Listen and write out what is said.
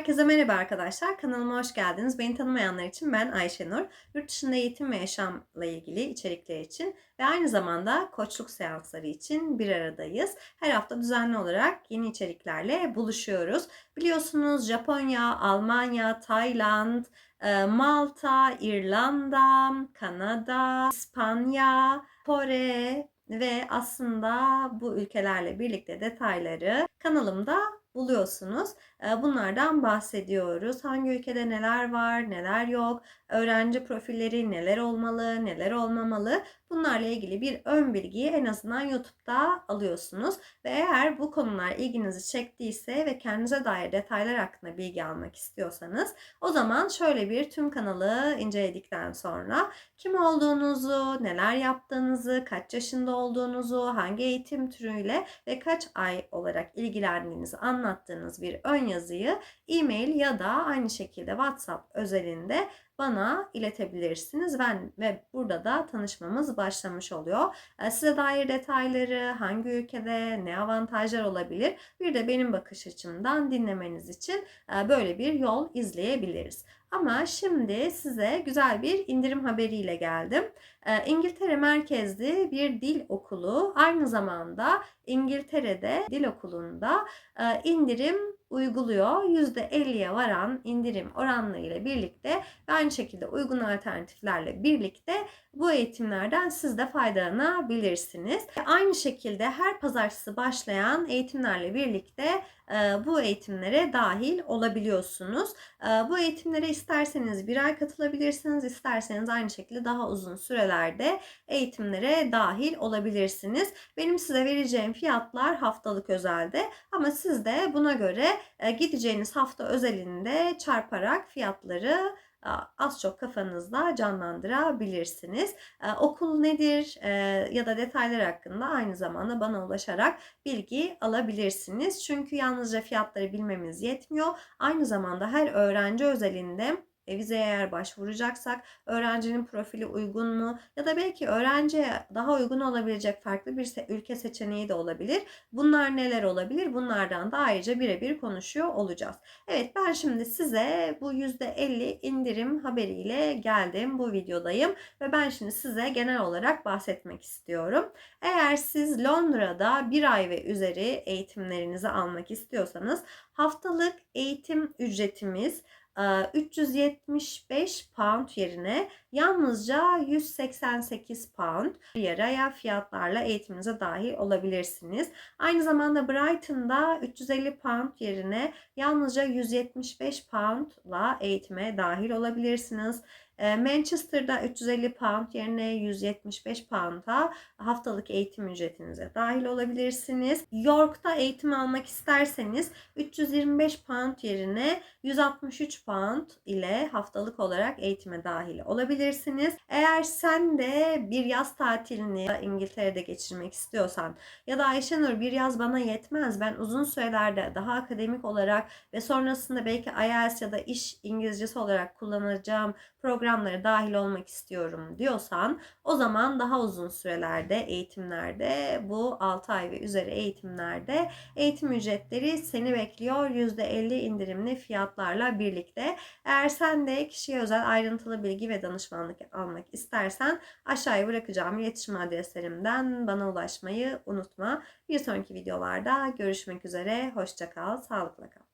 Herkese merhaba arkadaşlar. Kanalıma hoş geldiniz. Beni tanımayanlar için ben Ayşenur. Yurt dışında eğitim ve yaşamla ilgili içerikler için ve aynı zamanda koçluk seansları için bir aradayız. Her hafta düzenli olarak yeni içeriklerle buluşuyoruz. Biliyorsunuz Japonya, Almanya, Tayland, e, Malta, İrlanda, Kanada, İspanya, Kore ve aslında bu ülkelerle birlikte detayları kanalımda buluyorsunuz. Bunlardan bahsediyoruz. Hangi ülkede neler var, neler yok, öğrenci profilleri neler olmalı, neler olmamalı. Bunlarla ilgili bir ön bilgiyi en azından YouTube'da alıyorsunuz. Ve eğer bu konular ilginizi çektiyse ve kendinize dair detaylar hakkında bilgi almak istiyorsanız o zaman şöyle bir tüm kanalı inceledikten sonra kim olduğunuzu, neler yaptığınızı, kaç yaşında olduğunuzu, hangi eğitim türüyle ve kaç ay olarak ilgilendiğinizi anlattığınız bir ön yazıyı e-mail ya da aynı şekilde WhatsApp özelinde bana iletebilirsiniz. Ben ve burada da tanışmamız başlamış oluyor. Ee, size dair detayları, hangi ülkede ne avantajlar olabilir bir de benim bakış açımdan dinlemeniz için e, böyle bir yol izleyebiliriz. Ama şimdi size güzel bir indirim haberiyle geldim. Ee, İngiltere merkezli bir dil okulu aynı zamanda İngiltere'de dil okulunda e, indirim uyguluyor. %50'ye varan indirim oranlarıyla birlikte ve aynı şekilde uygun alternatiflerle birlikte bu eğitimlerden siz de faydalanabilirsiniz. Aynı şekilde her pazartesi başlayan eğitimlerle birlikte bu eğitimlere dahil olabiliyorsunuz. Bu eğitimlere isterseniz bir ay katılabilirsiniz, isterseniz aynı şekilde daha uzun sürelerde eğitimlere dahil olabilirsiniz. Benim size vereceğim fiyatlar haftalık özelde ama siz de buna göre gideceğiniz hafta özelinde çarparak fiyatları az çok kafanızda canlandırabilirsiniz. Okul nedir ya da detaylar hakkında aynı zamanda bana ulaşarak bilgi alabilirsiniz. Çünkü yalnızca fiyatları bilmemiz yetmiyor. Aynı zamanda her öğrenci özelinde e, vizeye eğer başvuracaksak öğrencinin profili uygun mu ya da belki öğrenciye daha uygun olabilecek farklı bir ülke seçeneği de olabilir. Bunlar neler olabilir? Bunlardan da ayrıca birebir konuşuyor olacağız. Evet ben şimdi size bu %50 indirim haberiyle geldim. Bu videodayım ve ben şimdi size genel olarak bahsetmek istiyorum. Eğer siz Londra'da bir ay ve üzeri eğitimlerinizi almak istiyorsanız haftalık eğitim ücretimiz 375 pound yerine yalnızca 188 pound yaraya fiyatlarla eğitiminize dahil olabilirsiniz. Aynı zamanda Brighton'da 350 pound yerine yalnızca 175 poundla eğitime dahil olabilirsiniz. Ee, Manchester'da 350 pound yerine 175 pound'a haftalık eğitim ücretinize dahil olabilirsiniz. York'ta eğitim almak isterseniz 325 pound yerine 163 pound ile haftalık olarak eğitime dahil olabilirsiniz. Eğer sen de bir yaz tatilini İngiltere'de geçirmek istiyorsan ya da Ayşenur bir yaz bana yetmez ben uzun sürelerde daha akademik olarak ve sonrasında belki IELTS ya da iş İngilizcesi olarak kullanacağım programlara dahil olmak istiyorum diyorsan o zaman daha uzun sürelerde eğitimlerde bu 6 ay ve üzeri eğitimlerde eğitim ücretleri seni bekliyor %50 indirimli fiyatlarla birlikte. Eğer sen de kişiye özel ayrıntılı bilgi ve danışmanlık almak istersen aşağıya bırakacağım iletişim adreslerimden bana ulaşmayı unutma. Bir sonraki videolarda görüşmek üzere. Hoşçakal, sağlıkla kal.